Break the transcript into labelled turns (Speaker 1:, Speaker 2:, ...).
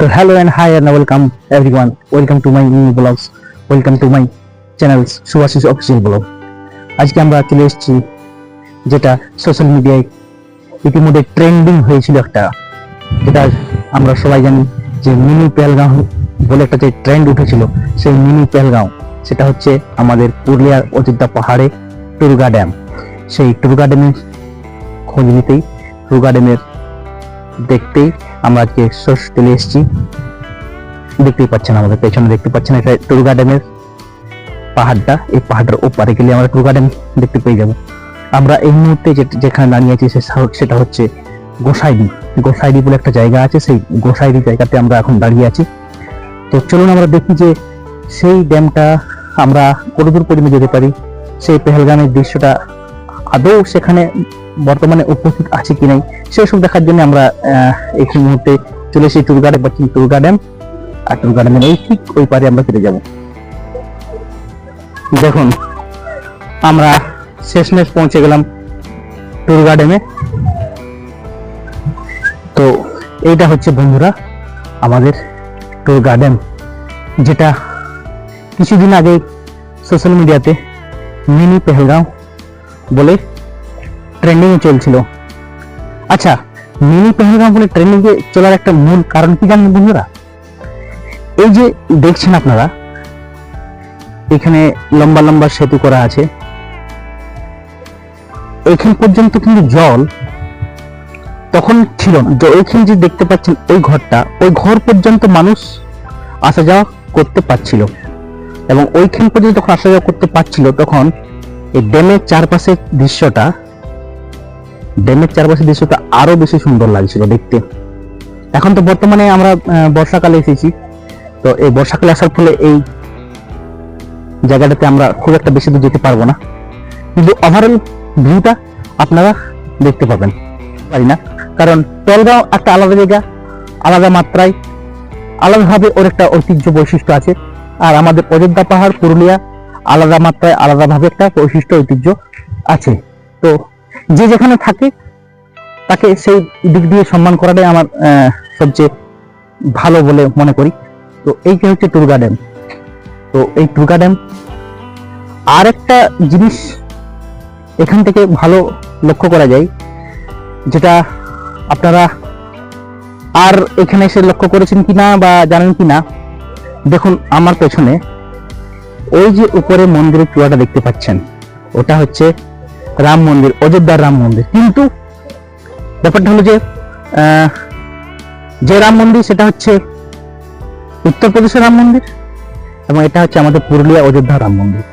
Speaker 1: তো hello and hi and welcome everyone welcome to my new vlogs welcome to my channel Subhasis official vlog আজকে আমরা চলে এসেছি, যেটা সোশ্যাল মিডিয়ায় ইতিমধ্যে ট্রেন্ডিং হয়েছিল একটা, যেটা আমরা সবাই জানি যে মিনি পেলগাঁও বলে একটা যে ট্রেন্ড উঠেছিল, সেই মিনি পেলগাঁও সেটা হচ্ছে আমাদের পুরুলিয়ার অযোধ্যা পাহাড়ে টুরগা ড্যাম সেই টুরগা ড্যামের খোঁজ নিতেই টুরগা ড্যামের দেখতেই আমরা আজকে সোর্স চলে এসেছি। দেখতেই পাচ্ছেন আমাদের পেছনে, দেখতে পাচ্ছেন এটা টুরগা ড্যামের পাহাড়টা। এই পাহাড়টার ওপারে গেলে আমরা টুরগা ড্যাম দেখতে পেয়ে যাব। আমরা এই মুহূর্তে যেখানে দাঁড়িয়ে আছি সেটা হচ্ছে গোসাইডি গোসাইডি বলে একটা জায়গা আছে, সেই গোসাইডি জায়গাতে আমরা এখন দাঁড়িয়ে আছি। তো চলুন আমরা দেখি যে সেই ড্যামটা আমরা কতদূর পর্যন্ত যেতে পারি। সেই পেহেলগামের দৃশ্যটা আদৌ সেখানে বর্তমানে উপস্থিত আছে কি নাই, সেসব দেখার জন্য আমরা এই মুহূর্তে চলে এসেছি টুরগাড়ে পাচ্ছি টুরগা ড্যাম আর টুরগা ড্যামের এই ঠিক ওই পারে আমরা ফিরে যাব। দেখুন, আমরা শেষমেশ পৌঁছে গেলাম টুরগা ড্যামে তো এইটা হচ্ছে বন্ধুরা, আমাদের টুরগা গার্ডেন যেটা কিছুদিন আগে সোশ্যাল মিডিয়াতে মিনি পেহেলগাঁও বলে ট্রেন্ডিংয়ে চলছিল। আচ্ছা মিনি পেহেলগাঁও বলে ট্রেন্ডিংয়ে চলার একটা মূল কারণ কি জানেন বন্ধুরা? এই যে দেখছেন আপনারা, এখানে লম্বা লম্বা সেতু করা আছে। এখান পর্যন্ত কিন্তু জল তখন ছিল না। ওইখানে যে দেখতে পাচ্ছেন ওই ঘরটা, ওই ঘর পর্যন্ত মানুষ আসা যাওয়া করতে পারছিল। এবং ওইখান পর্যন্ত যখন আসা যাওয়া করতে পারছিল, তখন এই ড্যামের চারপাশের দৃশ্যটা ড্যামের চারপাশের দৃশ্যটা আরও বেশি সুন্দর লাগছিল দেখতে। এখন তো বর্তমানে আমরা বর্ষাকালে এসেছি। তো এই বর্ষাকালে আসার ফলে এই জায়গাটাতে আমরা খুব একটা বেশি দূর যেতে পারব না। কিন্তু ওভারঅল ভিউটা আপনারা দেখতে পাবেন। পারি না। কারণ টলগাঁও একটা আলাদা জায়গা, আলাদা মাত্রায়, আলাদাভাবে ওর একটা ঐতিহ্য বৈশিষ্ট্য আছে। আর আমাদের অযোধ্যা পাহাড়, পুরুলিয়া, আলাদা মাত্রায়, আলাদাভাবে একটা বৈশিষ্ট্য, ঐতিহ্য আছে। তো যে যেখানে থাকে, তাকে সেই দিক দিয়ে সম্মান করাটাই আমার সবচেয়ে ভালো বলে মনে করি। তো এইটা হচ্ছে টুরগা ড্যাম তো এই টুরগা ড্যাম আর একটা জিনিস এখান থেকে ভালো লক্ষ্য করা যায়, যেটা আপনারা আর এখানে এসে লক্ষ্য করেছেন কিনা বা জানেন কিনা, দেখুন আমার পেছনে ওই যে উপরে মন্দিরের চূড়াটা দেখতে পাচ্ছেন। ওটা হচ্ছে রাম মন্দির, অযোধ্যার রাম মন্দির। কিন্তু ব্যাপারটা হলো যে যে রাম মন্দির, সেটা হচ্ছে উত্তরপ্রদেশের রাম মন্দির এবং এটা হচ্ছে আমাদের পুরুলিয়া অযোধ্যা রাম মন্দির।